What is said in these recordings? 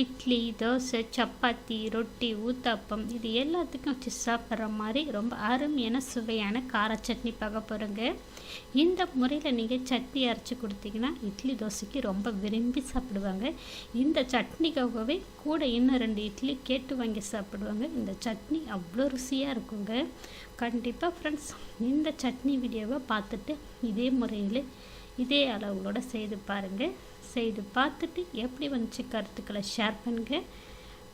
இட்லி தோசை சப்பாத்தி ரொட்டி ஊத்தாப்பம் இது எல்லாத்துக்கும் வச்சு சாப்பிட்ற மாதிரி ரொம்ப அருமையான சுவையான கார சட்னி பார்க்க போகிறோங்க இந்த முறையில் நீங்கள் சட்னி அரைச்சி கொடுத்தீங்கன்னா இட்லி தோசைக்கு ரொம்ப விரும்பி சாப்பிடுவாங்க. இந்த சட்னிக்காகவே கூட இன்னும் ரெண்டு இட்லி கேட்டு வாங்கி சாப்பிடுவாங்க. இந்த சட்னி அவ்வளோ ருசியாக இருக்குங்க. கண்டிப்பாக ஃப்ரெண்ட்ஸ் இந்த சட்னி வீடியோவை பார்த்துட்டு இதே முறையில் இதே அளவுகளோட செய்து பாருங்கள் செய்து பார்த்துட்டு எப்படி வந்துச்சு கருத்துக்களை ஷேர் பண்ணுங்கள்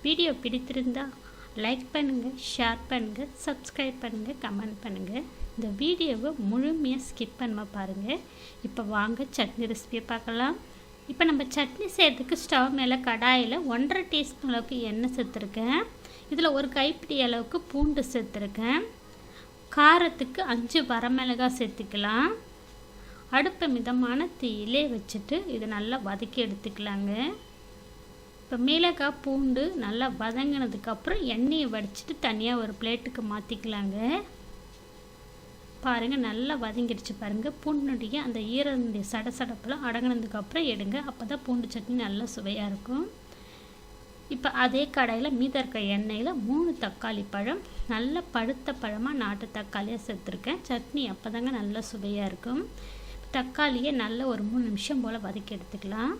வீடியோ பிடித்திருந்தால் லைக் பண்ணுங்கள் ஷேர் பண்ணுங்கள் சப்ஸ்கிரைப் பண்ணுங்கள் கமெண்ட் பண்ணுங்கள் இந்த வீடியோவை முழுமையாக ஸ்கிப் பண்ணாமல் பாருங்கள் இப்போ வாங்க சட்னி ரெசிபியை பார்க்கலாம். இப்போ நம்ம சட்னி செய்கிறதுக்கு ஸ்டவ் மேலே கடாயில் ஒன்றரை டீஸ்பூன் அளவுக்கு எண்ணெய் சேர்த்துருக்கேன். இதில் ஒரு கைப்பிடி அளவுக்கு பூண்டு சேர்த்துருக்கேன். காரத்துக்கு அஞ்சு வரமிளகாய் சேர்த்துக்கலாம். அடுப்பை மிதமான தீயிலே வச்சுட்டு இதை நல்லா வதக்கி எடுத்துக்கலாங்க. இப்போ மிளகாய் பூண்டு நல்லா வதங்கினதுக்கப்புறம் எண்ணெயை வடிச்சிட்டு தனியாக ஒரு பிளேட்டுக்கு மாற்றிக்கலாங்க பாருங்கள் நல்லா வதங்கிடுச்சு பாருங்கள் பூண்டுடைய அந்த ஈரனுடைய சடசடப்பெல்லாம் அடங்கினதுக்கப்புறம் எடுங்க. அப்போ தான் பூண்டு சட்னி நல்லா சுவையாக இருக்கும். இப்போ அதே கடையில் மீத இருக்க எண்ணெயில் மூணு தக்காளி பழம் நல்ல பழுத்த பழமாக நாட்டு தக்காளியாக சேர்த்துருக்கேன். சட்னி அப்போ தாங்க நல்லா சுவையாக இருக்கும். தக்காளியை நல்ல ஒரு மூணு நிமிஷம் போல் வதக்கி எடுத்துக்கலாம்.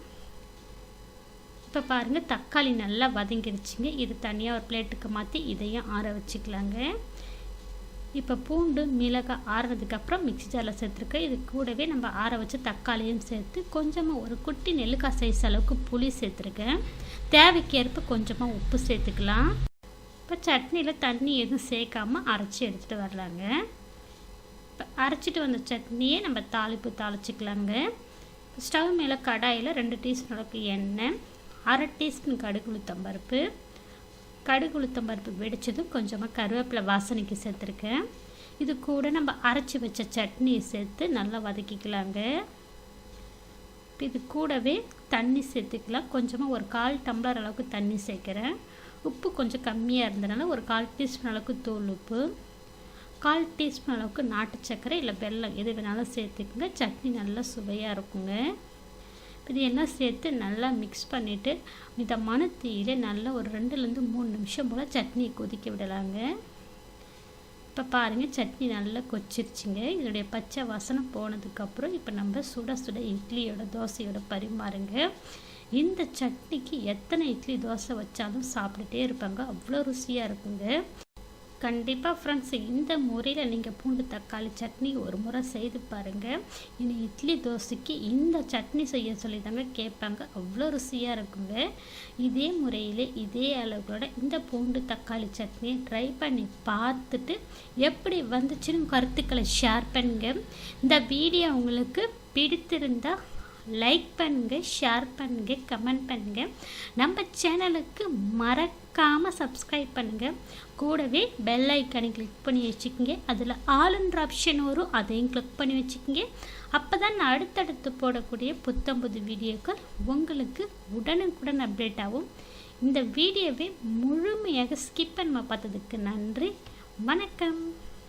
இப்போ பாருங்கள் தக்காளி நல்லா வதங்கிடுச்சிங்க இது தனியாக ஒரு பிளேட்டுக்கு மாற்றி இதையும் ஆற வச்சுக்கலாங்க. இப்போ பூண்டு மிளகாய் ஆறுனதுக்கப்புறம் மிக்சி ஜாரில் சேர்த்துருக்கேன் இது கூடவே நம்ம ஆற வச்ச தக்காளியும் சேர்த்து கொஞ்சமாக ஒரு குட்டி நெல்லுக்காய் சைஸ் அளவுக்கு புளி சேர்த்துருக்கேன் தேவைக்கேற்ப கொஞ்சமாக உப்பு சேர்த்துக்கலாம். இப்போ சட்னியில் தண்ணி எதுவும் சேர்க்காமல் அரைச்சி எடுத்துகிட்டு வரலாங்க. இப்போ அரைச்சிட்டு வந்த சட்னியை நம்ம தாளிப்பு தாளிச்சிக்கலாங்க ஸ்டவ் மேலே கடாயில் ரெண்டு டீஸ்பூன் அளவுக்கு எண்ணெய் அரை டீஸ்பூன் கடுகு உளுத்தம்பருப்பு. கடுகு உளுத்தம்பருப்பு வெடிச்சதும் கொஞ்சமாக கருவேப்பிலை வாசனைக்கு சேர்த்துருக்கேன். இது கூட நம்ம அரைச்சி வச்ச சட்னியை சேர்த்து நல்லா வதக்கிக்கலாங்க. இது கூடவே தண்ணி சேர்த்துக்கலாம். கொஞ்சமாக ஒரு கால் டம்ளர் அளவுக்கு தண்ணி சேர்க்குறேன். உப்பு கொஞ்சம் கம்மியாக இருந்தனால ஒரு கால் டீஸ்பூன் அளவுக்கு தூள் உப்பு. கால் டீஸ்பூன் அளவுக்கு நாட்டு சர்க்கரை இல்லை வெல்லம் எது வேணாலும் சேர்த்துக்குங்க. சட்னி நல்லா சுவையாக இருக்குங்க. இது எல்லாம் சேர்த்து நல்லா மிக்ஸ் பண்ணிவிட்டு மிதமான தீயில நல்லா ஒரு ரெண்டுலேருந்து மூணு நிமிஷம் போல் சட்னி கொதிக்க விடலாங்க. இப்போ பாருங்கள் சட்னி நல்லா கொச்சிருச்சுங்க இதனுடைய பச்சை வசனம் போனதுக்கப்புறம் இப்போ நம்ம சுட சுட இட்லியோட தோசையோட பரிமாறுங்க. இந்த சட்னிக்கு எத்தனை இட்லி தோசை வச்சாலும் சாப்பிட்டுட்டே இருப்பாங்க. அவ்வளோ ருசியாக இருக்குங்க. கண்டிப்பாக ஃப்ரெண்ட்ஸ் இந்த முறையில் நீங்கள் பூண்டு தக்காளி சட்னி ஒரு முறை செய்து பாருங்கள் இனி இட்லி தோசைக்கு இந்த சட்னி செய்ய சொல்லி தாங்க கேட்பாங்க. அவ்வளோ ருசியாக இருக்குங்க. இதே முறையில் இதே அளவுகளோட இந்த பூண்டு தக்காளி சட்னியை ட்ரை பண்ணி பார்த்துட்டு எப்படி வந்துச்சுன்னு கருத்துக்களை ஷேர் பண்ணுங்க. இந்த வீடியோ உங்களுக்கு பிடித்திருந்தால் லைக் பண்ணுங்கள் ஷேர் பண்ணுங்கள் கமெண்ட் பண்ணுங்கள் நம்ம சேனலுக்கு மறக்காமல் சப்ஸ்கிரைப் பண்ணுங்கள் கூடவே பெல் ஐக்கானை கிளிக் பண்ணி வச்சுக்கோங்க. அதில் ஆளுன்ற ஆப்ஷன் வரும் அதையும் கிளிக் பண்ணி வச்சுக்கோங்க. அப்போ தான் நான் அடுத்தடுத்து போடக்கூடிய புத்தம்புது வீடியோக்கள் உங்களுக்கு உடனுக்குடன் அப்டேட் ஆகும். இந்த வீடியோவை முழுமையாக ஸ்கிப் பண்ண பார்த்ததுக்கு நன்றி. வணக்கம்.